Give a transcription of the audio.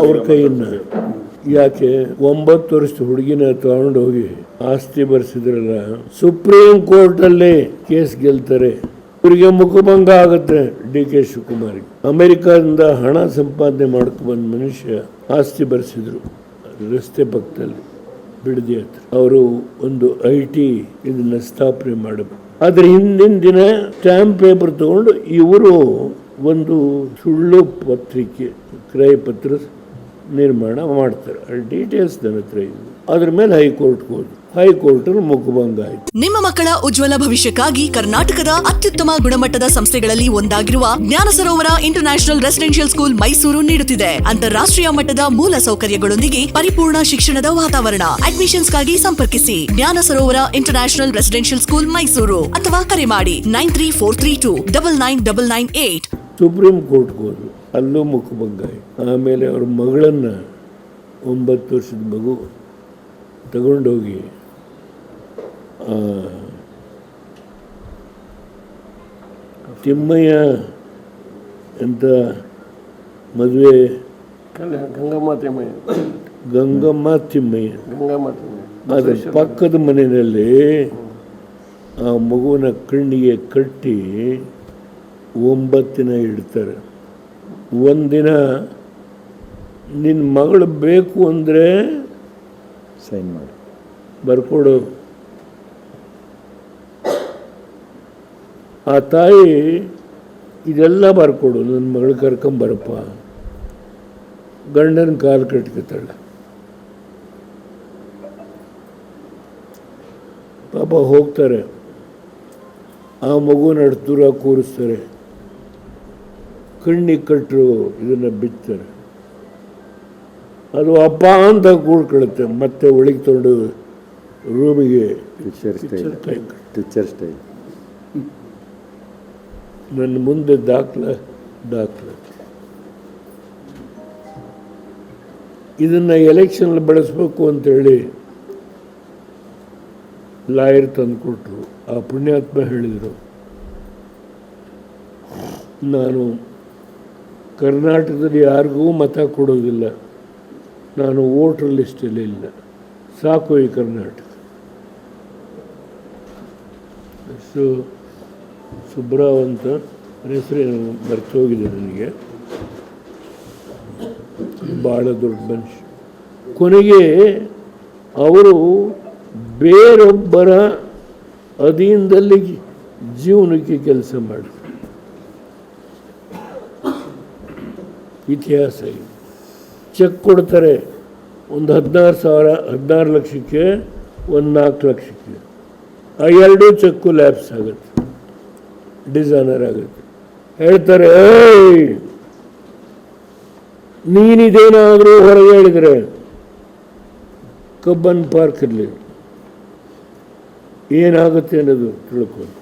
ಅವ್ರ ಕೈಯನ್ನ ಯಾಕೆ? ಒಂಬತ್ತು ವರ್ಷದ ಹುಡುಗಿನ ತಗೊಂಡು ಹೋಗಿ ಆಸ್ತಿ ಬರ್ಸಿದ್ರಲ್ಲ, ಸುಪ್ರೀಂ ಕೋರ್ಟ್ ಅಲ್ಲಿ ಕೇಸ್ ಗೆಲ್ತಾರೆ. ಇವರಿಗೆ ಮುಖಭಂಗ ಆಗುತ್ತೆ ಡಿ ಕೆ ಶಿವಕುಮಾರ್ ಅಮೆರಿಕದಿಂದ ಹಣ ಸಂಪಾದನೆ ಮಾಡ್ಕೊ ಬಂದ ಮನುಷ್ಯ ಆಸ್ತಿ ಬರ್ಸಿದ್ರು, ರಸ್ತೆ ಪಕ್ಕದಲ್ಲಿ, ಬಿಡದಿ ಹತ್ರ. ಅವರು ಒಂದು ಐ ಟಿ ಇದನ್ನ ಸ್ಥಾಪನೆ ಮಾಡಬೇಕು. ಆದ್ರೆ ಹಿಂದಿನ ದಿನ ಸ್ಟ್ಯಾಂಪ್ ಪೇಪರ್ ತಗೊಂಡು ಇವರು ಒಂದು ಸುಳ್ಳು ಪತ್ರಿಕೆ ಕ್ರಯ ಪತ್ರ ನಿರ್ಮಾಣ ಮಾಡ್ತಾರೆ. ಅಲ್ಲಿ ಡೀಟೇಲ್ಸ್ ನನ್ನ ಹತ್ರ ಇದೆ ಅದ್ರ ಮೇಲೆ ಹೈಕೋರ್ಟ್ ಹೋದ್ರು. ಹೈಕೋರ್ಟ್ ಮುಖಭಂಗ ಆಯ್ತು. ನಿಮ್ಮ ಮಕ್ಕಳ ಉಜ್ವಲ ಭವಿಷ್ಯಕ್ಕಾಗಿ ಕರ್ನಾಟಕದ ಅತ್ಯುತ್ತಮ ಗುಣಮಟ್ಟದ ಸಂಸ್ಥೆಗಳಲ್ಲಿ ಒಂದಾಗಿರುವ Jnana Sarovara international residential school Mysuru ನೀಡುತ್ತಿದೆ. ಅಂತಾರಾಷ್ಟ್ರೀಯ ಮಟ್ಟದ ಮೂಲ ಸೌಕರ್ಯಗಳೊಂದಿಗೆ ಪರಿಪೂರ್ಣ ಶಿಕ್ಷಣದ ವಾತಾವರಣ. ಅಡ್ಮಿಷನ್ಸ್ಗಾಗಿ ಸಂಪರ್ಕಿಸಿ. Jnana Sarovara international residential school Mysuru ಅಥವಾ ಕರೆ ಮಾಡಿ. Nine three four three two double nine double nine eight. Supreme court ಹೋದ್ರು. ಅಲ್ಲೂ ಮುಖಭಂಗ ಆಮೇಲೆ ಅವ್ರ ಮಗಳನ್ನು ಒಂಬತ್ತು ವರ್ಷದ ಮಗು ತಗೊಂಡೋಗಿ ತಿಮ್ಮಯ್ಯ ಅಂತ ಮದುವೆ? ಗಂಗಮ್ಮ ತಿಮ್ಮಯ್ಯ. ಗಂಗಮ್ಮ ತಿಮ್ಮಯ್ಯ. ಗಂಗಮ್ಮ ಅದ್ರ ಪಕ್ಕದ ಮನೆಯಲ್ಲಿ ಆ ಮಗುವಿನ ಕಣ್ಣಿಗೆ ಕಟ್ಟಿ ಒಂಬತ್ತಿನ ಇಡ್ತಾರೆ. ಒಂದಿನ ನಿನ್ನ ಮಗಳು ಬೇಕು ಅಂದರೆ ಸೈನ್ ಮಾಡಿ. ಬರ್ಕೊಡು. ಆ ತಾಯಿ ಇದೆಲ್ಲ ಬರ್ಕೊಡು ನನ್ನ ಮಗಳು ಕರ್ಕೊಂಬರಪ್ಪ ಗಂಡನ ಕಾಲು ಕಟ್ಕೊತಾಳೆ. ಪಾಪ ಹೋಗ್ತಾರೆ. ಆ ಮಗುನ ಅಡ್ತೂರ ಕೂರಿಸ್ತಾರೆ. ಕಣ್ಣಿಗೆ ಕಟ್ಟರು ಇದನ್ನು ಬಿತ್ತಾರೆ ಅದು ಅಪ್ಪ ಅಂತ ಕೂಡ್ಕೊಳ್ಳುತ್ತೆ. ಮತ್ತೆ ಒಳಗೆ ತೊಂಡು ರೂಮಿಗೆ ಸ್ಟೈಲ್ ಸ್ಟೈಲ್ ನನ್ನ ಮುಂದೆ ದಾಖಲೆ ದಾಖಲೆ. ಇದನ್ನು ಎಲೆಕ್ಷನ್ ಬಳಸಬೇಕು ಅಂತೇಳಿ ಲಾಯರ್ ತಂದುಕೊಟ್ರು. ಆ ಪುಣ್ಯಾತ್ಮ ಹೇಳಿದರು. ನಾನು ಕರ್ನಾಟಕದಲ್ಲಿ ಯಾರಿಗೂ ಮತ ಕೊಡೋದಿಲ್ಲ. ನಾನು ವೋಟರ್ ಲಿಸ್ಟಲ್ಲಿ ಇಲ್ಲ. ಸಾಕು ಈ ಕರ್ನಾಟಕ. ಸೊ ಸುಬ್ರಾವ್ ಅಂತ ಹೆಸರೇನು ಬರ್ತೋಗಿದೆ ನನಗೆ. ಭಾಳ ದೊಡ್ಡ ಮನುಷ್ಯ. ಕೊನೆಗೆ ಅವರು ಬೇರೊಬ್ಬರ ಅಧೀನದಲ್ಲಿ ಜೀವನಕ್ಕೆ ಕೆಲಸ ಮಾಡಿದ್ರು. ಇತಿಹಾಸ ಇದು. ಚೆಕ್ ಕೊಡ್ತಾರೆ ಒಂದು ಹದಿನಾರು ಸಾವಿರ, ಹದಿನಾರು ಲಕ್ಷಕ್ಕೆ, ಒಂದು ನಾಲ್ಕು ಲಕ್ಷಕ್ಕೆ. ಆ ಎರಡೂ ಚೆಕ್ಕು ಲ್ಯಾಪ್ಸ್ ಆಗುತ್ತೆ. ಡಿಸೈನರ್ ಆಗುತ್ತೆ. ಹೇಳ್ತಾರೆ ನೀನಿದೇನಾದರೂ ಹೊರಗೆ ಹೇಳಿದರೆ ಕಬ್ಬನ್ ಪಾರ್ಕ್ ಇರಲಿ. ಏನಾಗುತ್ತೆ ಅನ್ನೋದು ತಿಳ್ಕೊಂಡು